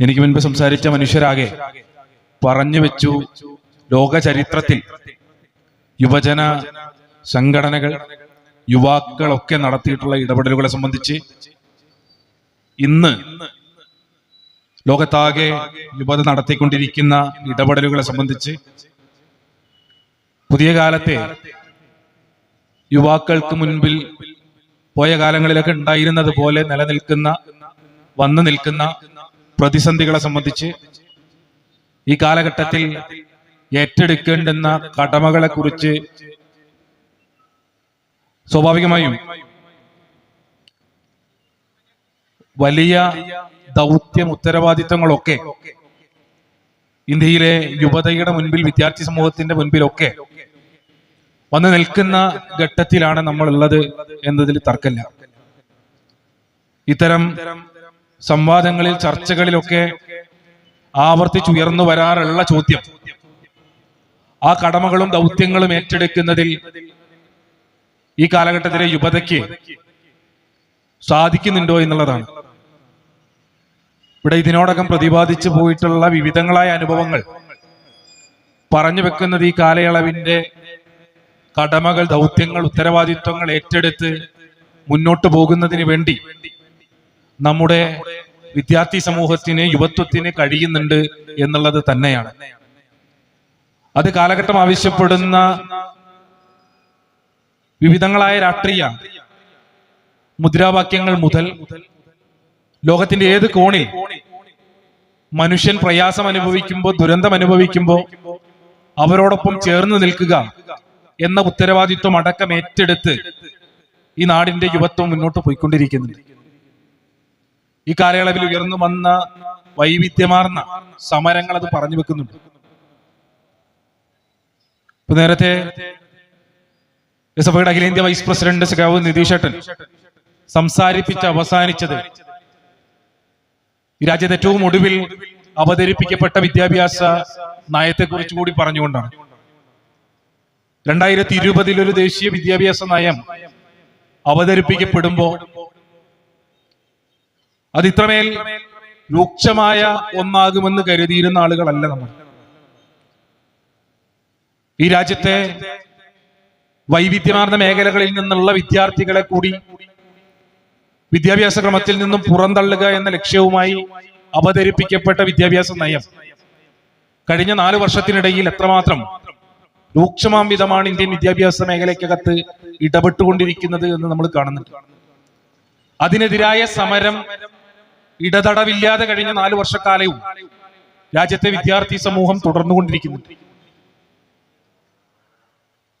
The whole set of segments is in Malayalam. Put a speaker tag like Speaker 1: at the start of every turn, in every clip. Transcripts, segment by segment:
Speaker 1: എനിക്ക് മുൻപ് സംസാരിച്ച മനുഷ്യരാകെ പറഞ്ഞു വെച്ചു ലോക ചരിത്രത്തിൽ യുവജന സംഘടനകൾ യുവാക്കളൊക്കെ നടത്തിയിട്ടുള്ള ഇടപെടലുകളെ സംബന്ധിച്ച് ഇന്ന് ലോകത്താകെ യുവത നടത്തിക്കൊണ്ടിരിക്കുന്ന ഇടപെടലുകളെ സംബന്ധിച്ച് പുതിയ കാലത്തെ യുവാക്കൾക്ക് മുൻപിൽ പോയ കാലങ്ങളിലൊക്കെ ഉണ്ടായിരുന്നത് പോലെ നിലനിൽക്കുന്ന വന്നു നിൽക്കുന്ന പ്രതിസന്ധികളെ സംബന്ധിച്ച് ഈ കാലഘട്ടത്തിൽ ഏറ്റെടുക്കേണ്ടുന്ന കടമകളെ കുറിച്ച് സ്വാഭാവികമായും വലിയ ദൗത്യം ഉത്തരവാദിത്തങ്ങളൊക്കെ ഇന്ത്യയിലെ യുവതയുടെ മുൻപിൽ വിദ്യാർത്ഥി സമൂഹത്തിന്റെ മുൻപിലൊക്കെ വന്ന് നിൽക്കുന്ന ഘട്ടത്തിലാണ് നമ്മൾ ഉള്ളത് എന്നതിൽ തർക്കമില്ല. ഇത്തരം സംവാദങ്ങളിൽ ചർച്ചകളിലൊക്കെ ആവർത്തിച്ചുയർന്നു വരാറുള്ള ചോദ്യം. ആ കടമകളും ദൗത്യങ്ങളും ഏറ്റെടുക്കുന്നതിൽ ഈ കാലഘട്ടത്തിലെ യുവതയ്ക്ക് സാധിക്കുന്നുണ്ടോ എന്നുള്ളതാണ്. ഇവിടെ ഇതിനോടകം പ്രതിപാദിച്ചു പോയിട്ടുള്ള വിവിധങ്ങളായ അനുഭവങ്ങൾ. പറഞ്ഞു വെക്കുന്നത് ഈ കാലയളവിന്റെ കടമകൾ ദൗത്യങ്ങൾ ഉത്തരവാദിത്വങ്ങൾ ഏറ്റെടുത്ത് മുന്നോട്ട് പോകുന്നതിന് വേണ്ടി നമ്മുടെ വിദ്യാർത്ഥി സമൂഹത്തിന് യുവത്വത്തിന് കഴിയുന്നുണ്ട് എന്നുള്ളത് തന്നെയാണ്. അത് കാലഘട്ടം ആവശ്യപ്പെടുന്ന വിവിധങ്ങളായ രാഷ്ട്രീയ മുദ്രാവാക്യങ്ങൾ മുതൽ ലോകത്തിന്റെ ഏത് കോണിൽ മനുഷ്യൻ പ്രയാസം അനുഭവിക്കുമ്പോൾ ദുരന്തം അനുഭവിക്കുമ്പോൾ അവരോടൊപ്പം ചേർന്ന് നിൽക്കുക എന്ന ഉത്തരവാദിത്വം അടക്കം ഏറ്റെടുത്ത് ഈ നാടിന്റെ യുവത്വം മുന്നോട്ട് പോയിക്കൊണ്ടിരിക്കുന്നുണ്ട്. ഈ കാലയളവിൽ ഉയർന്നു വന്ന വൈവിധ്യമാർന്ന സമരങ്ങൾ അത് പറഞ്ഞു വെക്കുന്നുണ്ട്. ഇപ്പൊ നേരത്തെ എസ് അഖിലേന്ത്യാ വൈസ് പ്രസിഡന്റ് സഖാവ് നിതീഷേട്ടൻ സംസാരിപ്പിച്ച് അവസാനിച്ചത് ഈ രാജ്യത്തെ ഏറ്റവും ഒടുവിൽ അവതരിപ്പിക്കപ്പെട്ട വിദ്യാഭ്യാസ നയത്തെ കുറിച്ച് കൂടി പറഞ്ഞുകൊണ്ടാണ്. രണ്ടായിരത്തി ഇരുപതിൽ ഒരു ദേശീയ വിദ്യാഭ്യാസ നയം അവതരിപ്പിക്കപ്പെടുമ്പോ അത് ഇത്രമേൽ രൂക്ഷമായ ഒന്നാകുമെന്ന് കരുതിയിരുന്ന ആളുകളല്ല നമ്മൾ. ഈ രാജ്യത്തെ വൈവിധ്യമാർന്ന മേഖലകളിൽ നിന്നുള്ള വിദ്യാർത്ഥികളെ കൂടി വിദ്യാഭ്യാസ ക്രമത്തിൽ നിന്നും പുറന്തള്ളുക എന്ന ലക്ഷ്യവുമായി അവതരിപ്പിക്കപ്പെട്ട വിദ്യാഭ്യാസ നയം. കഴിഞ്ഞ നാല് വർഷത്തിനിടയിൽ എത്രമാത്രം രൂക്ഷമാം വിധമാണ് ഇന്ത്യൻ വിദ്യാഭ്യാസ മേഖലയ്ക്കകത്ത് ഇടപെട്ടുകൊണ്ടിരിക്കുന്നത് എന്ന് നമ്മൾ കാണുന്നുണ്ട്. അതിനെതിരായ സമരം ഇടതടവില്ലാതെ കഴിഞ്ഞ നാല് വർഷക്കാലവും രാജ്യത്തെ വിദ്യാർത്ഥി സമൂഹം തുടർന്നുകൊണ്ടിരിക്കുന്നുണ്ട്.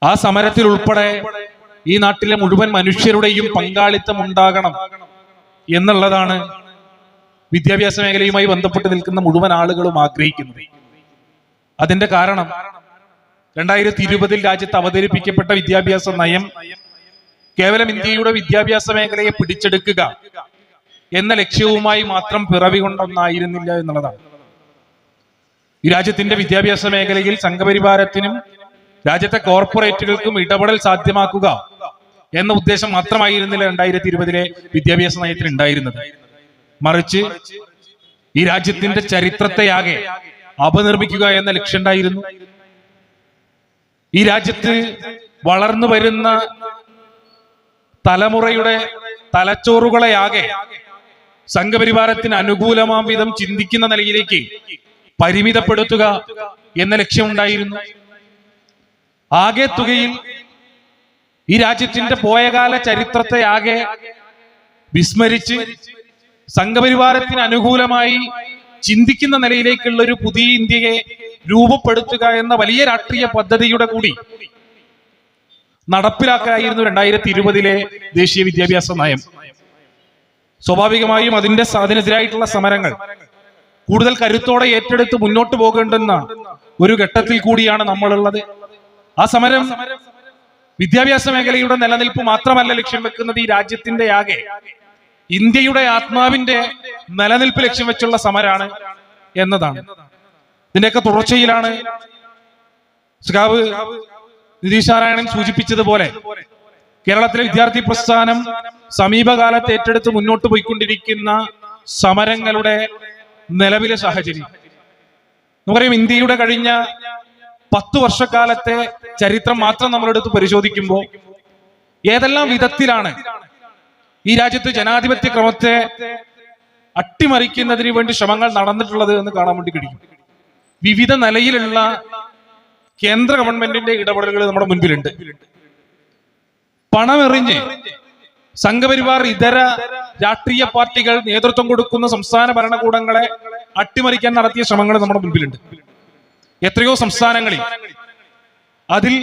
Speaker 1: ആ സമരത്തിൽ ഉൾപ്പെടെ ഈ നാട്ടിലെ മുഴുവൻ മനുഷ്യരുടെയും പങ്കാളിത്തം ഉണ്ടാകണം എന്നുള്ളതാണ് വിദ്യാഭ്യാസ മേഖലയുമായി ബന്ധപ്പെട്ട് നിൽക്കുന്ന മുഴുവൻ ആളുകളും ആഗ്രഹിക്കുന്നത്. അതിന്റെ കാരണം രണ്ടായിരത്തി ഇരുപതിൽ രാജ്യത്ത് അവതരിപ്പിക്കപ്പെട്ട വിദ്യാഭ്യാസ നയം കേവലം ഇന്ത്യയുടെ വിദ്യാഭ്യാസ മേഖലയെ പിടിച്ചെടുക്കുക എന്ന ലക്ഷ്യവുമായി മാത്രം പിറവി കൊണ്ടൊന്നായിരുന്നില്ല എന്നുള്ളതാണ്. ഈ രാജ്യത്തിന്റെ വിദ്യാഭ്യാസ മേഖലയിൽ സംഘപരിവാരത്തിനും രാജ്യത്തെ കോർപ്പറേറ്റുകൾക്കും ഇടപെടൽ സാധ്യമാക്കുക എന്ന ഉദ്ദേശം മാത്രമായിരുന്നില്ല രണ്ടായിരത്തി ഇരുപതിലെ വിദ്യാഭ്യാസ നയത്തിൽ ഉണ്ടായിരുന്നത്. മറിച്ച് ഈ രാജ്യത്തിന്റെ ചരിത്രത്തെയാകെ അപനിർമ്മിക്കുക എന്ന ലക്ഷ്യം ഉണ്ടായിരുന്നു. ഈ രാജ്യത്ത് വളർന്നു വരുന്ന തലമുറയുടെ തലച്ചോറുകളെയാകെ സംഘപരിവാരത്തിന് അനുകൂലമാം വിധം ചിന്തിക്കുന്ന നിലയിലേക്ക് പരിമിതപ്പെടുത്തുക എന്ന ലക്ഷ്യമുണ്ടായിരുന്നു. ആകെ തുകയിൽ ഈ രാജ്യത്തിന്റെ പോയകാല ചരിത്രത്തെ ആകെ വിസ്മരിച്ച് സംഘപരിവാരത്തിന് അനുകൂലമായി ചിന്തിക്കുന്ന നിലയിലേക്കുള്ള ഒരു പുതിയ ഇന്ത്യയെ രൂപപ്പെടുത്തുക എന്ന വലിയ രാഷ്ട്രീയ പദ്ധതിയുടെ കൂടി നടപ്പിലാക്കായിരുന്നു രണ്ടായിരത്തി ഇരുപതിലെ ദേശീയ വിദ്യാഭ്യാസ നയം. സ്വാഭാവികമായും അതിന്റെ അതിനെതിരായിട്ടുള്ള സമരങ്ങൾ. കൂടുതൽ കരുത്തോടെ ഏറ്റെടുത്ത് മുന്നോട്ട് പോകേണ്ടുന്ന ഒരു ഘട്ടത്തിൽ കൂടിയാണ് നമ്മളുള്ളത്. ആ സമരം വിദ്യാഭ്യാസ മേഖലയുടെ നിലനിൽപ്പ് മാത്രമല്ല ലക്ഷ്യം വെക്കുന്നത് ഈ രാജ്യത്തിന്റെ ആകെ. ഇന്ത്യയുടെ ആത്മാവിന്റെ നിലനിൽപ്പ് ലക്ഷ്യം വെച്ചുള്ള സമരാണ് എന്നതാണ്. ഇതിന്റെയൊക്കെ തുടർച്ചയിലാണ്. സഖാവ് നിതീഷ് നാരായണൻ സൂചിപ്പിച്ചതുപോലെ കേരളത്തിലെ വിദ്യാർത്ഥി പ്രസ്ഥാനം സമീപകാലത്ത് ഏറ്റെടുത്ത് മുന്നോട്ട് പോയിക്കൊണ്ടിരിക്കുന്ന സമരങ്ങളുടെ നിലവിലെ സാഹചര്യം. നമുക്കറിയാം ഇന്ത്യയുടെ കഴിഞ്ഞ പത്ത് വർഷക്കാലത്തെ ചരിത്രം മാത്രം നമ്മളെടുത്ത് പരിശോധിക്കുമ്പോൾ ഏതെല്ലാം വിധത്തിലാണ് ഈ രാജ്യത്ത് ജനാധിപത്യ ക്രമത്തെ അട്ടിമറിക്കുന്നതിന് വേണ്ടി ശ്രമങ്ങൾ നടന്നിട്ടുള്ളത് എന്ന് കാണാൻ വേണ്ടി കഴിയും. വിവിധ നിലയിലുള്ള കേന്ദ്ര ഗവൺമെന്റിന്റെ ഇടപെടലുകൾ നമ്മുടെ മുൻപിലുണ്ട്. പണമെറിഞ്ഞ് സംഘപരിവാർ ഇതര രാഷ്ട്രീയ പാർട്ടികൾ നേതൃത്വം കൊടുക്കുന്ന സംസ്ഥാന ഭരണകൂടങ്ങളെ അട്ടിമറിക്കാൻ നടത്തിയ ശ്രമങ്ങൾ നമ്മുടെ മുൻപിലുണ്ട്. എത്രയോ സംസ്ഥാനങ്ങളിൽ അതിൽ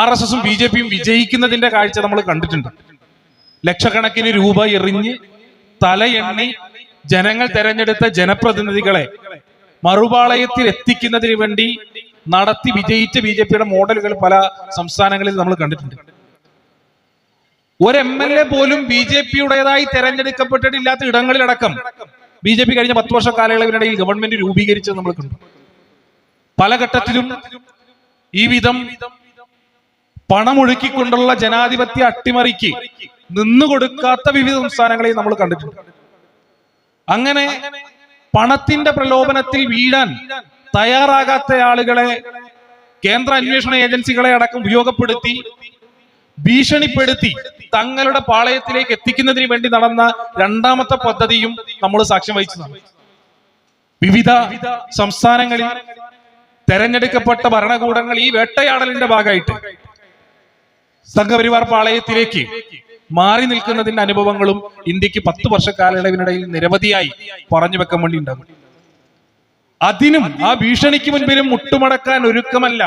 Speaker 1: ആർ എസ് എസും ബി ജെ പിയും വിജയിക്കുന്നതിന്റെ കാഴ്ച നമ്മൾ കണ്ടിട്ടുണ്ട്. ലക്ഷക്കണക്കിന് രൂപ എറിഞ്ഞ് തലയെണ്ണി ജനങ്ങൾ തെരഞ്ഞെടുത്ത ജനപ്രതിനിധികളെ മറുപാളയത്തിൽ എത്തിക്കുന്നതിന് വേണ്ടി നടത്തി വിജയിച്ച ബി ജെ പിയുടെ മോഡലുകൾ പല സംസ്ഥാനങ്ങളിൽ നമ്മൾ കണ്ടിട്ടുണ്ട്. ഒരു എം എൽ എ പോലും ബി ജെ പിയുടേതായി തെരഞ്ഞെടുക്കപ്പെട്ടിട്ടില്ലാത്ത ഇടങ്ങളിലടക്കം ബി ജെ പി കഴിഞ്ഞ പത്ത് വർഷ കാലയളവിനിടയിൽ ഗവൺമെന്റ് രൂപീകരിച്ചത് നമ്മൾ കണ്ടു. പല ഘട്ടത്തിലും ഈ വിധം പണമൊഴുക്കിക്കൊണ്ടുള്ള ജനാധിപത്യ അട്ടിമറിക്ക് നിന്നുകൊടുക്കാത്ത വിവിധ സംസ്ഥാനങ്ങളെയും നമ്മൾ കണ്ടിട്ടുണ്ട്. അങ്ങനെ പണത്തിന്റെ പ്രലോഭനത്തിൽ വീഴാൻ തയ്യാറാകാത്ത ആളുകളെ കേന്ദ്ര അന്വേഷണ ഏജൻസികളെ അടക്കം ഉപയോഗപ്പെടുത്തി ഭീഷണിപ്പെടുത്തി തങ്ങളുടെ പാളയത്തിലേക്ക് എത്തിക്കുന്നതിന് വേണ്ടി നടന്ന രണ്ടാമത്തെ പദ്ധതിയും നമ്മൾ സാക്ഷ്യം വഹിച്ചതാണ്. വിവിധ സംസ്ഥാനങ്ങളിൽ തെരഞ്ഞെടുക്കപ്പെട്ട ഭരണകൂടങ്ങൾ ഈ വേട്ടയാടലിന്റെ ഭാഗമായിട്ട് സംഘപരിവാർ പാളയത്തിലേക്ക് മാറി നിൽക്കുന്നതിന്റെ അനുഭവങ്ങളും ഇന്ത്യയ്ക്ക് പത്ത് വർഷ കാലയളവിനിടയിൽ നിരവധിയായി പറഞ്ഞു വെക്കാൻ വേണ്ടി ഉണ്ടാകും അതിനും ആ ഭീഷണിക്ക് മുൻപിലും മുട്ടുമടക്കാൻ ഒരുക്കമല്ല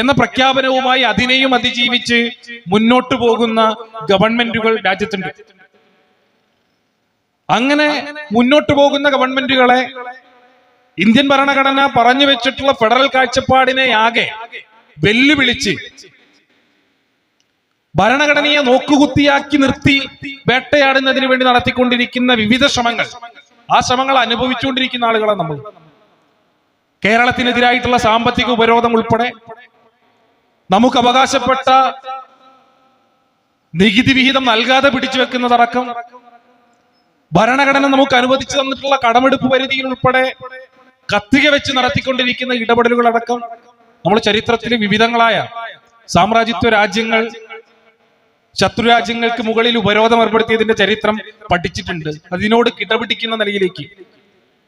Speaker 1: എന്ന പ്രഖ്യാപനവുമായി അതിനെയും അതിജീവിച്ച് മുന്നോട്ടു പോകുന്ന ഗവൺമെന്റുകൾ രാജ്യത്തുണ്ട്. അങ്ങനെ മുന്നോട്ടു പോകുന്ന ഗവൺമെന്റുകളെ ഇന്ത്യൻ ഭരണഘടന പറഞ്ഞു വെച്ചിട്ടുള്ള ഫെഡറൽ കാഴ്ചപ്പാടിനെ ആകെ വെല്ലുവിളിച്ച് ഭരണഘടനയെ നോക്കുകുത്തിയാക്കി നിർത്തി വേട്ടയാടുന്നതിന് വേണ്ടി നടത്തിക്കൊണ്ടിരിക്കുന്ന വിവിധ ശ്രമങ്ങൾ. ആ ശ്രമങ്ങൾ അനുഭവിച്ചുകൊണ്ടിരിക്കുന്ന ആളുകളാണ് നമ്മൾ. കേരളത്തിനെതിരായിട്ടുള്ള സാമ്പത്തിക ഉപരോധം ഉൾപ്പെടെ നമുക്ക് അവകാശപ്പെട്ട നികുതി വിഹിതം നൽകാതെ പിടിച്ചു വെക്കുന്നതടക്കം ഭരണഘടന നമുക്ക് അനുവദിച്ചു തന്നിട്ടുള്ള കടമെടുപ്പ് പരിധിയിൽ ഉൾപ്പെടെ കത്തിക വെച്ച് നടത്തിക്കൊണ്ടിരിക്കുന്ന ഇടപെടലുകളടക്കം നമ്മൾ ചരിത്രത്തിലെ വിവിധങ്ങളായ സാമ്രാജ്യത്വ രാജ്യങ്ങൾ ശത്രു രാജ്യങ്ങൾക്ക് മുകളിൽ ഉപരോധം ഏർപ്പെടുത്തിയതിന്റെ ചരിത്രം പഠിച്ചിട്ടുണ്ട്. അതിനോട് കിടപിടിക്കുന്ന നിലയിലേക്ക്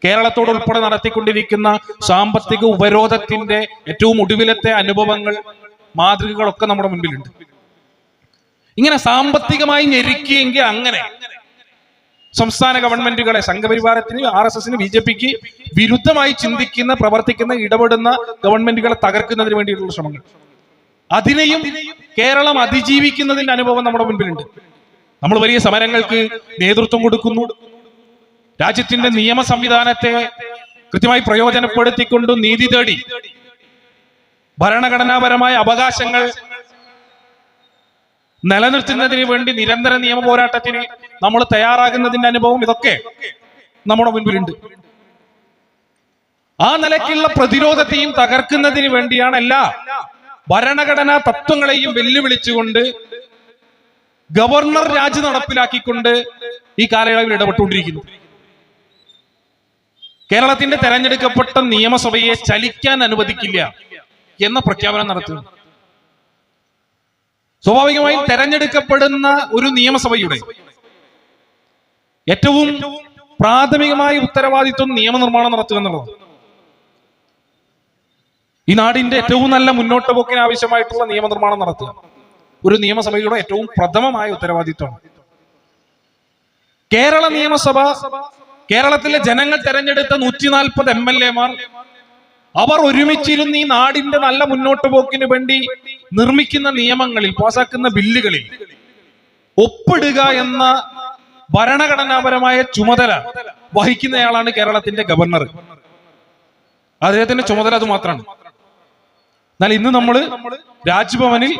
Speaker 1: കേരളത്തോട് ഉൾപ്പെടെ നടത്തിക്കൊണ്ടിരിക്കുന്ന സാമ്പത്തിക ഉപരോധത്തിന്റെ ഏറ്റവും ഒടുവിലത്തെ അനുഭവങ്ങൾ മാതൃകകളൊക്കെ നമ്മുടെ മുൻപിലുണ്ട് ഇങ്ങനെ സാമ്പത്തികമായി ഞെരുക്കിയെങ്കിൽ അങ്ങനെ സംസ്ഥാന ഗവൺമെന്റുകളെ സംഘപരിവാരത്തിന് ആർ എസ് എസിന് ബി ജെ പിക്ക് വിരുദ്ധമായി ചിന്തിക്കുന്ന പ്രവർത്തിക്കുന്ന ഇടപെടുന്ന ഗവൺമെന്റുകളെ തകർക്കുന്നതിന് വേണ്ടിയിട്ടുള്ള ശ്രമങ്ങൾ. അതിനെയും കേരളം അതിജീവിക്കുന്നതിന്റെ അനുഭവം നമ്മുടെ മുൻപിലുണ്ട് നമ്മൾ വലിയ സമരങ്ങൾക്ക് നേതൃത്വം കൊടുക്കുന്നു. രാജ്യത്തിന്റെ നിയമ സംവിധാനത്തെ കൃത്യമായി പ്രയോജനപ്പെടുത്തിക്കൊണ്ടും നീതി തേടി ഭരണഘടനാപരമായ അവകാശങ്ങൾ നിലനിർത്തുന്നതിന് വേണ്ടി നിരന്തര നിയമ പോരാട്ടത്തിന് നമ്മൾ തയ്യാറാകുന്നതിന്റെ അനുഭവം ഇതൊക്കെ നമ്മുടെ മുൻപിലുണ്ട്. ആ നിലയ്ക്കുള്ള പ്രതിരോധത്തെയും തകർക്കുന്നതിന് വേണ്ടിയാണ് എല്ലാ ഭരണഘടനാ തത്വങ്ങളെയും വെല്ലുവിളിച്ചുകൊണ്ട് ഗവർണർ രാജ് നടപ്പിലാക്കിക്കൊണ്ട് ഈ കാലയളവിൽ ഇടപെട്ടുകൊണ്ടിരിക്കുന്നു. കേരളത്തിന്റെ തെരഞ്ഞെടുക്കപ്പെട്ട നിയമസഭയെ ചലിക്കാൻ അനുവദിക്കില്ല. എന്ന പ്രഖ്യാപനം നടത്തുന്നു സ്വാഭാവികമായും തെരഞ്ഞെടുക്കപ്പെടുന്ന ഒരു നിയമസഭയുടെ ഏറ്റവും പ്രാഥമികമായ ഉത്തരവാദിത്വം നിയമനിർമ്മാണം നടത്തുക എന്നുള്ളത് ഈ നാടിന്റെ ഏറ്റവും നല്ല മുന്നോട്ട് പോക്കിന് ആവശ്യമായിട്ടുള്ള നിയമനിർമ്മാണം നടത്തുക. ഒരു നിയമസഭയുടെ ഏറ്റവും പ്രഥമമായ ഉത്തരവാദിത്വമാണ് കേരള നിയമസഭ കേരളത്തിലെ ജനങ്ങൾ തെരഞ്ഞെടുത്ത നൂറ്റി നാൽപ്പത് എം എൽ എമാർ അവർ ഒരുമിച്ചിരുന്ന് ഈ നാടിന്റെ നല്ല മുന്നോട്ട് പോക്കിന് വേണ്ടി നിർമ്മിക്കുന്ന നിയമങ്ങളിൽ പാസാക്കുന്ന ബില്ലുകളിൽ ഒപ്പിടുക എന്ന ഭരണഘടനാപരമായ ചുമതല വഹിക്കുന്നയാളാണ് കേരളത്തിന്റെ ഗവർണർ. അദ്ദേഹത്തിന്റെ ചുമതല അത് മാത്രമാണ്. എന്നാൽ ഇന്ന് നമ്മൾ രാജ്ഭവനിൽ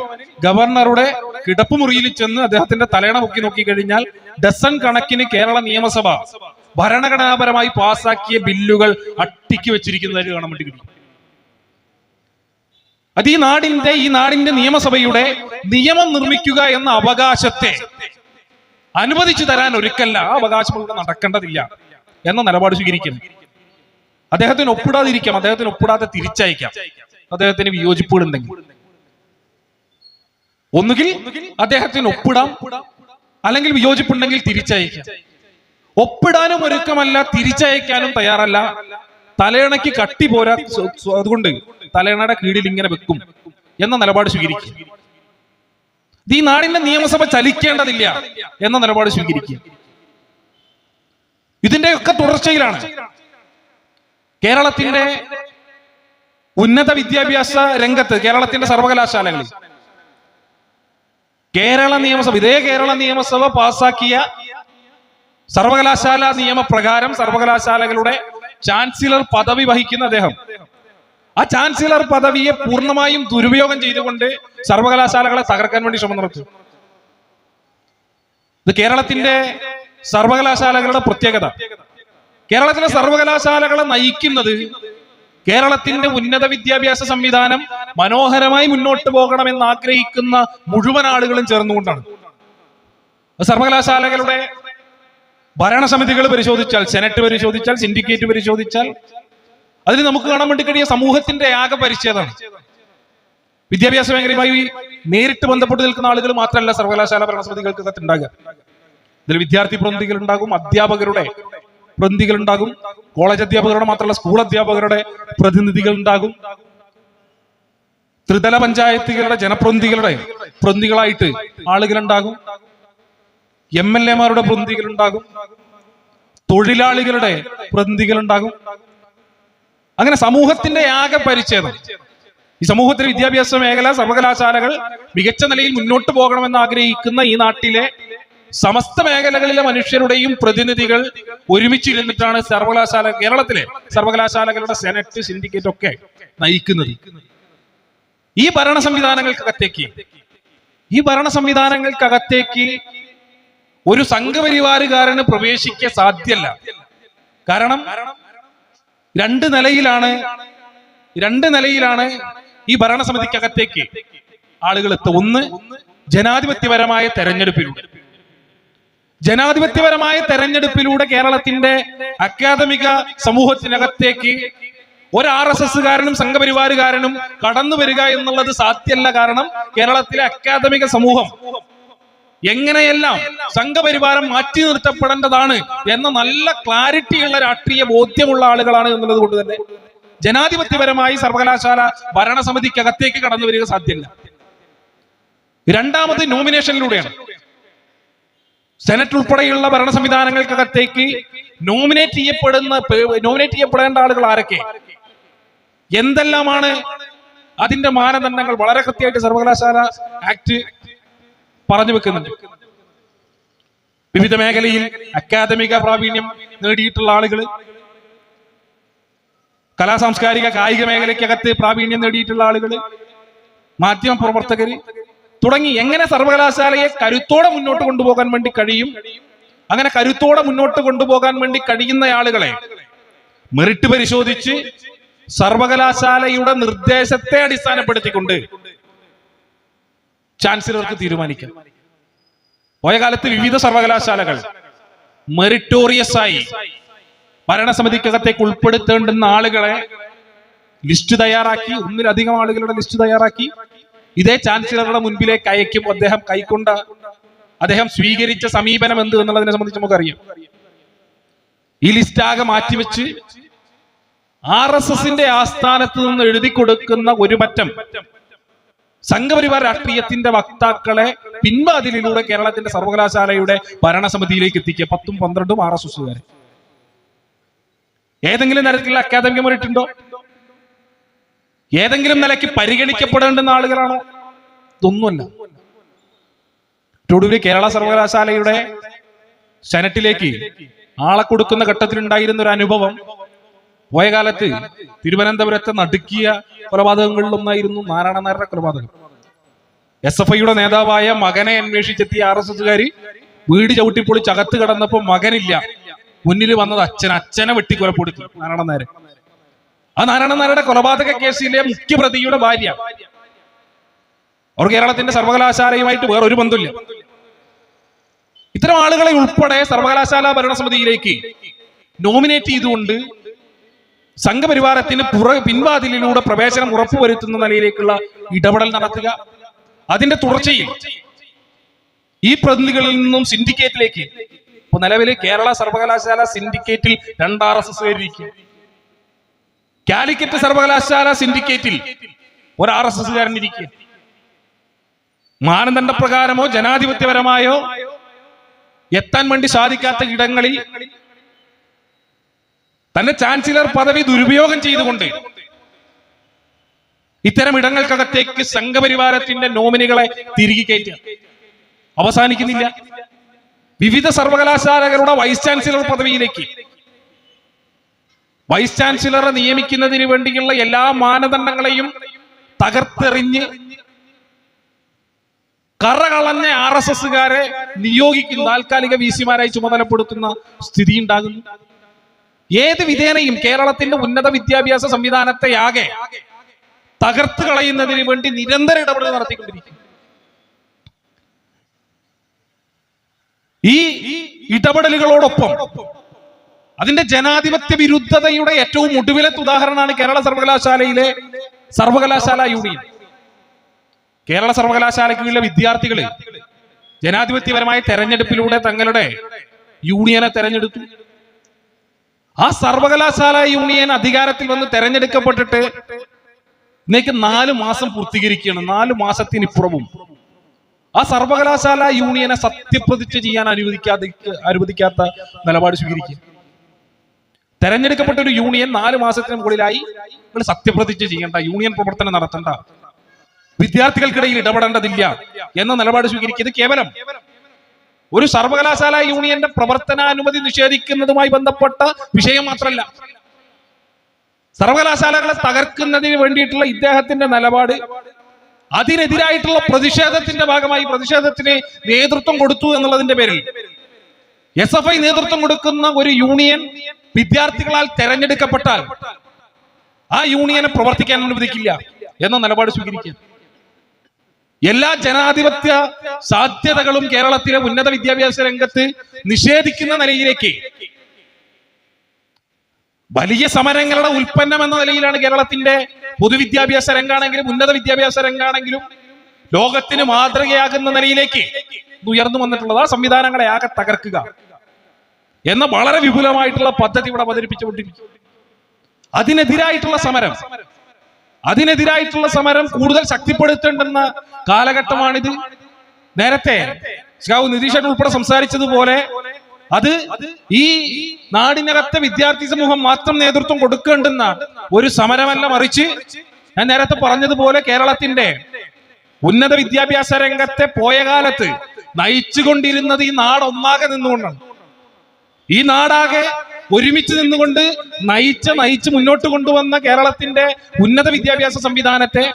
Speaker 1: ഗവർണറുടെ കിടപ്പുമുറിയിൽ ചെന്ന് അദ്ദേഹത്തിന്റെ തലയണ പൊക്കി നോക്കി കഴിഞ്ഞാൽ ഡസൺ കണക്കിന് കേരള നിയമസഭ ഭരണഘടനാപരമായി പാസാക്കിയ ബില്ലുകൾ അട്ടിക്ക് വെച്ചിരിക്കുന്നതായിട്ട് കാണാൻ വേണ്ടി കിട്ടും. അത് ഈ നാടിന്റെ ഈ നാടിന്റെ നിയമസഭയുടെ നിയമം നിർമ്മിക്കുക എന്ന അവകാശത്തെ അനുവദിച്ചു തരാൻ ഒരുക്കല്ല ആ അവകാശം ഇവിടെ നടക്കേണ്ടതില്ല എന്ന നിലപാട് സ്വീകരിക്കുന്നു അദ്ദേഹത്തിന് ഒപ്പിടാതിരിക്കാം. അദ്ദേഹത്തിന് ഒപ്പിടാതെ തിരിച്ചയക്കാം. അദ്ദേഹത്തിന് വിയോജിപ്പുകൾ ഉണ്ടെങ്കിൽ. ഒന്നുകിൽ അദ്ദേഹത്തിന് ഒപ്പിടാം. അല്ലെങ്കിൽ വിയോജിപ്പുണ്ടെങ്കിൽ തിരിച്ചയക്കാം. ഒപ്പിടാനും ഒരുക്കമല്ല തിരിച്ചയക്കാനും തയ്യാറല്ല. തലയണയ്ക്ക് കട്ടി പോരാ അതുകൊണ്ട് തലയണയുടെ കീഴിൽ ഇങ്ങനെ വെക്കും എന്ന നിലപാട് സ്വീകരിക്കും ഈ നാടിന്റെ നിയമസഭ ചലിക്കേണ്ടതില്ല എന്ന നിലപാട് സ്വീകരിക്കുക. ഇതിന്റെയൊക്കെ തുടർച്ചയിലാണ് കേരളത്തിന്റെ ഉന്നത വിദ്യാഭ്യാസ രംഗത്ത് കേരളത്തിന്റെ സർവകലാശാലകളിൽ. കേരള നിയമസഭ ഇതേ കേരള നിയമസഭ പാസാക്കിയ സർവകലാശാല നിയമപ്രകാരം സർവകലാശാലകളുടെ ചാൻസലർ പദവി വഹിക്കുന്ന അദ്ദേഹം. ആ ചാൻസലർ പദവിയെ പൂർണമായും ദുരുപയോഗം ചെയ്തുകൊണ്ട് സർവകലാശാലകളെ തകർക്കാൻ വേണ്ടി ശ്രമം നടത്തി. ഇത് കേരളത്തിന്റെ സർവകലാശാലകളുടെ പ്രത്യേകത. കേരളത്തിലെ സർവകലാശാലകളെ നയിക്കുന്നത് കേരളത്തിന്റെ ഉന്നത വിദ്യാഭ്യാസ സംവിധാനം മനോഹരമായി മുന്നോട്ട് പോകണമെന്ന് ആഗ്രഹിക്കുന്ന മുഴുവൻ ആളുകളും ചേർന്നുകൊണ്ടാണ്. സർവകലാശാലകളുടെ ഭരണസമിതികൾ പരിശോധിച്ചാൽ സെനറ്റ് പരിശോധിച്ചാൽ സിൻഡിക്കേറ്റ് പരിശോധിച്ചാൽ അതിന് നമുക്ക് കാണാൻ വേണ്ടി കഴിയ സമൂഹത്തിന്റെ ആകെ പരിച്ഛേദമാണ് വിദ്യാഭ്യാസ മേഖലയുമായി നേരിട്ട് ബന്ധപ്പെട്ട് നിൽക്കുന്ന ആളുകൾ മാത്രമല്ല സർവകലാശാല ഭരണസമിതികൾക്ക് ഉണ്ടാകുക. ഇതിൽ വിദ്യാർത്ഥി പ്രതിനിധികൾ ഉണ്ടാകും അധ്യാപകരുടെ പ്രതിനിധികൾ ഉണ്ടാകും കോളേജ് അധ്യാപകരുടെ മാത്രമല്ല സ്കൂൾ അധ്യാപകരുടെ പ്രതിനിധികൾ ഉണ്ടാകും ത്രിതല പഞ്ചായത്തുകളുടെ ജനപ്രതിനിധികളുടെ പ്രതിനിധികളായിട്ട് ആളുകൾ ഉണ്ടാകും എം എൽ എമാരുടെ പ്രതിനിധികൾ ഉണ്ടാകും തൊഴിലാളികളുടെ പ്രതിനിധികൾ ഉണ്ടാകും അങ്ങനെ സമൂഹത്തിന്റെ ആകെ പരിച്ഛേദം. ഈ സമൂഹത്തിലെ വിദ്യാഭ്യാസ മേഖല സർവകലാശാലകൾ മികച്ച നിലയിൽ മുന്നോട്ട് പോകണമെന്ന് ആഗ്രഹിക്കുന്ന ഈ നാട്ടിലെ സമസ്ത മേഖലകളിലെ മനുഷ്യരുടെയും പ്രതിനിധികൾ ഒരുമിച്ചിരുന്നിട്ടാണ് സർവകലാശാല കേരളത്തിലെ സർവകലാശാലകളുടെ സെനറ്റ് സിൻഡിക്കേറ്റ് ഒക്കെ നയിക്കുന്നത്. ഈ ഭരണ സംവിധാനങ്ങൾക്കകത്തേക്ക് ഈ ഭരണ സംവിധാനങ്ങൾക്കകത്തേക്ക് ഒരു സംഘപരിവാരുകാരന് പ്രവേശിക്കാൻ സാധ്യല്ല കാരണം രണ്ട് നിലയിലാണ് രണ്ട് നിലയിലാണ് ഈ ഭരണസമിതിക്കകത്തേക്ക് ആളുകൾ എത്തുക ഒന്ന് ജനാധിപത്യപരമായ തെരഞ്ഞെടുപ്പിലൂടെ. ജനാധിപത്യപരമായ തെരഞ്ഞെടുപ്പിലൂടെ കേരളത്തിന്റെ അക്കാദമിക സമൂഹത്തിനകത്തേക്ക് ഒരു ആർ എസ് എസ്സുകാരനും സംഘപരിവാരുകാരനും കടന്നു വരിക എന്നുള്ളത് സാധ്യല്ല കാരണം കേരളത്തിലെ അക്കാദമിക സമൂഹം എങ്ങനെയെല്ലാം സംഘപരിവാരം മാറ്റി നിർത്തപ്പെടേണ്ടതാണ് എന്ന നല്ല ക്ലാരിറ്റിയുള്ള രാഷ്ട്രീയ ബോധ്യമുള്ള ആളുകളാണ് എന്നുള്ളത് കൊണ്ട് തന്നെ ജനാധിപത്യപരമായി സർവകലാശാല ഭരണസമിതിക്കകത്തേക്ക് കടന്നു വരിക സാധ്യമല്ല. രണ്ടാമത് നോമിനേഷനിലൂടെയാണ്. സെനറ്റ് ഉൾപ്പെടെയുള്ള ഭരണ സംവിധാനങ്ങൾക്കകത്തേക്ക് നോമിനേറ്റ് ചെയ്യപ്പെടുന്ന നോമിനേറ്റ് ചെയ്യപ്പെടേണ്ട ആളുകൾ ആരൊക്കെ? എന്തെല്ലാമാണ് അതിന്റെ മാനദണ്ഡങ്ങൾ? വളരെ കൃത്യമായിട്ട് സർവകലാശാല ആക്ട് പറഞ്ഞു വെക്കുന്നുണ്ട്. വിവിധ മേഖലയിൽ അക്കാദമിക പ്രാവീണ്യം നേടിയിട്ടുള്ള ആളുകൾ കലാ സാംസ്കാരിക കായിക മേഖലയ്ക്കകത്ത് പ്രാവീണ്യം നേടിയിട്ടുള്ള ആളുകൾ മാധ്യമ പ്രവർത്തകര് തുടങ്ങി എങ്ങനെ സർവകലാശാലയെ കരുത്തോടെ മുന്നോട്ട് കൊണ്ടുപോകാൻ വേണ്ടി കഴിയും അങ്ങനെ കരുത്തോടെ മുന്നോട്ട് കൊണ്ടുപോകാൻ വേണ്ടി കഴിയുന്ന ആളുകളെ മെറിറ്റ് പരിശോധിച്ച് സർവകലാശാലയുടെ നിർദ്ദേശത്തെ അടിസ്ഥാനപ്പെടുത്തിക്കൊണ്ട് ചാൻസലർക്ക് തീരുമാനിക്കാം. പോയ കാലത്ത് വിവിധ സർവകലാശാലകൾ മെറിറ്റോറിയസ് ആയി ഭരണസമിതിക്കകത്തേക്ക് ഉൾപ്പെടുത്തേണ്ടുന്ന ആളുകളെ ലിസ്റ്റ് തയ്യാറാക്കി ഒന്നിലധികം ആളുകളുടെ ലിസ്റ്റ് തയ്യാറാക്കി. ഇതേ ചാൻസലറുടെ മുൻപിലേക്ക് അയക്കും. അദ്ദേഹം കൈക്കൊണ്ട അദ്ദേഹം സ്വീകരിച്ച സമീപനം എന്ത് എന്നുള്ളതിനെ സംബന്ധിച്ച് നമുക്കറിയാം. ഈ ലിസ്റ്റ് ആകെ മാറ്റിവെച്ച് ആർ എസ് എസിന്റെ ആസ്ഥാനത്ത് നിന്ന് എഴുതി കൊടുക്കുന്ന ഒരു പറ്റം സംഘപരിവാർ രാഷ്ട്രീയത്തിന്റെ വക്താക്കളെ പിൻവാതിലിലൂടെ കേരളത്തിന്റെ സർവകലാശാലയുടെ ഭരണസമിതിയിലേക്ക് എത്തിക്കുക. പത്തും പന്ത്രണ്ടും ആർ എസ് എസുകാരെ. ഏതെങ്കിലും തരത്തിലുള്ള അക്കാദമിക മുറിട്ടുണ്ടോ ഏതെങ്കിലും നിലയ്ക്ക് പരിഗണിക്കപ്പെടേണ്ടുന്ന ആളുകളാണോ? ഇതൊന്നുമല്ല. ഒടുവിൽ കേരള സർവകലാശാലയുടെ സെനറ്റിലേക്ക് ആളെ കൊടുക്കുന്ന ഘട്ടത്തിലുണ്ടായിരുന്ന ഒരു അനുഭവം പോയ കാലത്ത് തിരുവനന്തപുരത്തെ നടുക്കിയ കൊലപാതകങ്ങളിലൊന്നായിരുന്നു നാരായണ നായരുടെ കൊലപാതകം. എസ് എഫ് ഐയുടെ നേതാവായ മകനെ അന്വേഷിച്ചെത്തിയ ആർ എസ് എസ്സുകാരി വീട് ചവിട്ടിപ്പൊളിച്ച് അകത്ത് കിടന്നപ്പോ മകനില്ല. മുന്നിൽ വന്നത് അച്ഛൻ. അച്ഛനെ വെട്ടിക്കൊലപ്പെടുത്തി നാരായണ നായർ ആ നാരായണ നായരുടെ കൊലപാതക കേസിലെ മുഖ്യപ്രതിയുടെ ഭാര്യ. അവർ കേരളത്തിന്റെ സർവകലാശാലയുമായിട്ട് ഒരു ബന്ധമില്ല ഇത്തരം ആളുകളെ ഉൾപ്പെടെ സർവകലാശാല ഭരണസമിതിയിലേക്ക് നോമിനേറ്റ് ചെയ്തുകൊണ്ട് സംഘപരിവാരത്തിന് പുറ പിൻവാതിലിലൂടെ പ്രവേശനം ഉറപ്പുവരുത്തുന്ന നിലയിലേക്കുള്ള ഇടപെടൽ നടത്തുക. അതിന്റെ തുടർച്ചയിൽ ഈ പ്രതിനിധികളിൽ നിന്നും സിൻഡിക്കേറ്റിലേക്ക് ഇപ്പൊ നിലവിൽ കേരള സർവകലാശാല സിൻഡിക്കേറ്റിൽ രണ്ട് ആർ എസ് എസ് ഇരിക്കും കാലിക്കറ്റ് സർവകലാശാല സിൻഡിക്കേറ്റിൽ ഒരു ആർ എസ് എസ് ഇരിക്കുക മാനദണ്ഡ പ്രകാരമോ ജനാധിപത്യപരമായോ എത്താൻ വേണ്ടി സാധിക്കാത്ത ഇടങ്ങളിൽ തന്റെ ചാൻസലർ പദവി ദുരുപയോഗം ചെയ്തുകൊണ്ട് ഇത്തരം ഇടങ്ങൾക്കകത്തേക്ക് സംഘപരിവാരത്തിന്റെ നോമിനികളെ തിരികെ കയറ്റുക. അവസാനിക്കുന്നില്ല. വിവിധ സർവകലാശാലകളുടെ വൈസ് ചാൻസലർ പദവിയിലേക്ക്. വൈസ് ചാൻസലറെ നിയമിക്കുന്നതിന് വേണ്ടിയുള്ള എല്ലാ മാനദണ്ഡങ്ങളെയും തകർത്തെറിഞ്ഞ് കറകളഞ്ഞ ആർ എസ് എസുകാരെ നിയോഗിക്കുന്ന താൽക്കാലിക വി സിമാരായി ചുമതലപ്പെടുത്തുന്ന സ്ഥിതി ഉണ്ടാകുന്നു ഏത് വിധേനയും കേരളത്തിന്റെ ഉന്നത വിദ്യാഭ്യാസ സംവിധാനത്തെയാകെ തകർത്ത് കളയുന്നതിന് വേണ്ടി നിരന്തര ഇടപെടൽ നടത്തിക്കൊണ്ടിരിക്കുന്നു. ഈ ഇടപെടലുകളോടൊപ്പം അതിന്റെ ജനാധിപത്യ വിരുദ്ധതയുടെ ഏറ്റവും ഒടുവിലത്തെ ഉദാഹരണമാണ് കേരള സർവകലാശാലയിലെ സർവകലാശാല യൂണിയൻ. കേരള സർവകലാശാലയ്ക്കുള്ള വിദ്യാർത്ഥികൾ ജനാധിപത്യപരമായ തെരഞ്ഞെടുപ്പിലൂടെ തങ്ങളുടെ യൂണിയനെ തെരഞ്ഞെടുത്തു. ആ സർവകലാശാല യൂണിയൻ അധികാരത്തിൽ വന്ന് തെരഞ്ഞെടുക്കപ്പെട്ടിട്ട് ഇന്നേക്ക് നാല് മാസം പൂർത്തീകരിക്കുകയാണ്. നാല് മാസത്തിനിപ്പുറവും. ആ സർവകലാശാല യൂണിയനെ സത്യപ്രതിജ്ഞ ചെയ്യാൻ അനുവദിക്കാതെ അനുവദിക്കാത്ത നിലപാട് സ്വീകരിക്കുക. തെരഞ്ഞെടുക്കപ്പെട്ട ഒരു യൂണിയൻ നാല് മാസത്തിന് മുകളിലായി നിങ്ങൾ സത്യപ്രതിജ്ഞ ചെയ്യേണ്ട യൂണിയൻ പ്രവർത്തനം നടത്തണ്ട. വിദ്യാർത്ഥികൾക്കിടയിൽ ഇടപെടേണ്ടതില്ല എന്ന നിലപാട് സ്വീകരിക്കുന്നത് കേവലം ഒരു സർവകലാശാല യൂണിയന്റെ പ്രവർത്തനാനുമതി നിഷേധിക്കുന്നതുമായി ബന്ധപ്പെട്ട വിഷയം മാത്രമല്ല. സർവകലാശാലകളെ തകർക്കുന്നതിന് വേണ്ടിയിട്ടുള്ള ഇദ്ദേഹത്തിന്റെ നിലപാട് അതിനെതിരായിട്ടുള്ള പ്രതിഷേധത്തിന്റെ ഭാഗമായി പ്രതിഷേധത്തിന് നേതൃത്വം കൊടുത്തു എന്നുള്ളതിന്റെ പേരിൽ. എസ് എഫ് ഐ നേതൃത്വം കൊടുക്കുന്ന ഒരു യൂണിയൻ വിദ്യാർത്ഥികളാൽ തെരഞ്ഞെടുക്കപ്പെട്ടാൽ ആ യൂണിയനെ പ്രവർത്തിക്കാൻ അനുവദിക്കില്ല എന്ന നിലപാട് സ്വീകരിക്കുക. എല്ലാ ജനാധിപത്യ സാധ്യതകളും കേരളത്തിലെ ഉന്നത വിദ്യാഭ്യാസ രംഗത്ത് നിഷേധിക്കുന്ന നിലയിലേക്ക്. വലിയ സമരങ്ങളുടെ ഉൽപ്പന്നം എന്ന നിലയിലാണ് കേരളത്തിന്റെ പൊതുവിദ്യാഭ്യാസ രംഗാണെങ്കിലും ഉന്നത വിദ്യാഭ്യാസ രംഗാണെങ്കിലും ലോകത്തിന് മാതൃകയാകുന്ന നിലയിലേക്ക് ഉയർന്നു വന്നിട്ടുള്ളത്. ആ സംവിധാനങ്ങളെ ആകെ തകർക്കുക എന്ന വളരെ വിപുലമായിട്ടുള്ള പദ്ധതി ഇവിടെ അവതരിപ്പിച്ചുകൊണ്ടിരിക്കും അതിനെതിരായിട്ടുള്ള സമരം അതിനെതിരായിട്ടുള്ള സമരം കൂടുതൽ ശക്തിപ്പെടുത്തേണ്ടെന്ന കാലഘട്ടമാണിത്. നേരത്തെ ശ്രാവ് നിതീഷൻ ഉൾപ്പെടെ സംസാരിച്ചതുപോലെ അത് ഈ നാടിനകത്തെ വിദ്യാർത്ഥി സമൂഹം മാത്രം നേതൃത്വം കൊടുക്കേണ്ടുന്ന ഒരു സമരമല്ല മറിച്ച് ഞാൻ നേരത്തെ പറഞ്ഞതുപോലെ കേരളത്തിന്റെ ഉന്നത വിദ്യാഭ്യാസ രംഗത്തെ പോയ കാലത്ത് നയിച്ചുകൊണ്ടിരുന്നത് ഈ നാട് ഒന്നാകെ നിന്നുകൊണ്ടാണ്. ഈ നാടാകെ ഒരുമിച്ച് നിന്നുകൊണ്ട് നയിച്ച് നയിച്ച് മുന്നോട്ട് കൊണ്ടുവന്ന കേരളത്തിന്റെ ഉന്നത വിദ്യാഭ്യാസ സംവിധാനത്തെ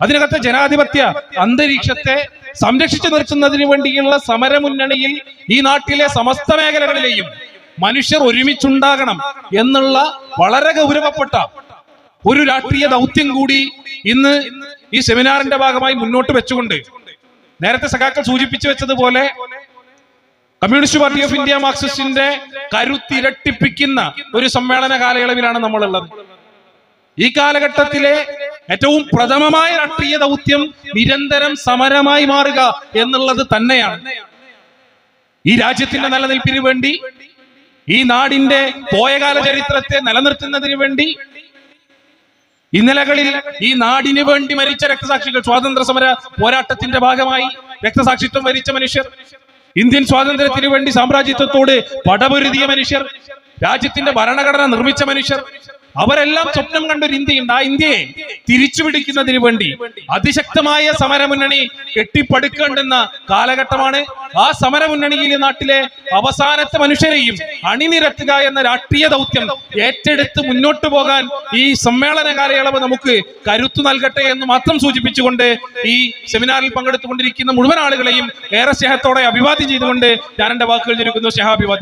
Speaker 1: അതിനകത്തെ ജനാധിപത്യ അന്തരീക്ഷത്തെ സംരക്ഷിച്ചു നിർത്തുന്നതിന് വേണ്ടിയുള്ള സമരമുന്നണിയിൽ ഈ നാട്ടിലെ സമസ്ത മേഖലകളിലെയും മനുഷ്യർ ഒരുമിച്ചുണ്ടാകണം എന്നുള്ള വളരെ ഗൗരവപ്പെട്ട ഒരു രാഷ്ട്രീയ ദൗത്യം കൂടി ഇന്ന് ഈ സെമിനാറിന്റെ ഭാഗമായി മുന്നോട്ട് വെച്ചുകൊണ്ട് നേരത്തെ സഖാക്കൾ സൂചിപ്പിച്ചു വെച്ചതുപോലെ കമ്മ്യൂണിസ്റ്റ് പാർട്ടി ഓഫ് ഇന്ത്യ മാർക്സിസ്റ്റിന്റെ കരുത്തിരട്ടിപ്പിക്കുന്ന ഒരു സമ്മേളന കാലയളവിലാണ് നമ്മളുള്ളത്. ഈ കാലഘട്ടത്തിലെ ഏറ്റവും പ്രഥമമായ രാഷ്ട്രീയ ദൗത്യം നിരന്തരം സമരമായി മാറുക എന്നുള്ളത് തന്നെയാണ്. ഈ രാജ്യത്തിന്റെ നിലനിൽപ്പിന് വേണ്ടി ഈ നാടിന്റെ പോയകാല ചരിത്രത്തെ നിലനിർത്തുന്നതിന് വേണ്ടി ഇന്നലകളിൽ ഈ നാടിന് വേണ്ടി മരിച്ച രക്തസാക്ഷികൾ സ്വാതന്ത്ര്യ സമര പോരാട്ടത്തിന്റെ ഭാഗമായി രക്തസാക്ഷിത്വം വരിച്ച മനുഷ്യർ ഇന്ത്യൻ സ്വാതന്ത്ര്യത്തിന് വേണ്ടി സാമ്രാജ്യത്വത്തോട് പടപൊരുതിയ മനുഷ്യർ രാജ്യത്തിന്റെ ഭരണഘടന നിർമ്മിച്ച മനുഷ്യർ അവരെല്ലാം സ്വപ്നം കണ്ടൊരു ഇന്ത്യയുണ്ട്. ആ ഇന്ത്യയെ തിരിച്ചു പിടിക്കുന്നതിന് വേണ്ടി അതിശക്തമായ സമരമുന്നണി കെട്ടിപ്പടുക്കേണ്ടുന്ന കാലഘട്ടമാണ്. ആ സമരമുന്നണിയിൽ നാട്ടിലെ അവസാനത്തെ മനുഷ്യരെയും അണിനിരത്തുക എന്ന രാഷ്ട്രീയ ദൗത്യം ഏറ്റെടുത്ത് മുന്നോട്ട് പോകാൻ ഈ സമ്മേളന കാലയളവ് നമുക്ക് കരുത്തു നൽകട്ടെ എന്ന് മാത്രം സൂചിപ്പിച്ചുകൊണ്ട് ഈ സെമിനാറിൽ പങ്കെടുത്തുകൊണ്ടിരിക്കുന്ന മുഴുവൻ ആളുകളെയും ഏറെ സ്നേഹത്തോടെ അഭിവാദ്യം ചെയ്തുകൊണ്ട് ഞാൻ എന്റെ വാക്കുകൾ ചുരുക്കുന്നു. സ്നേഹാഭിവാദ്യം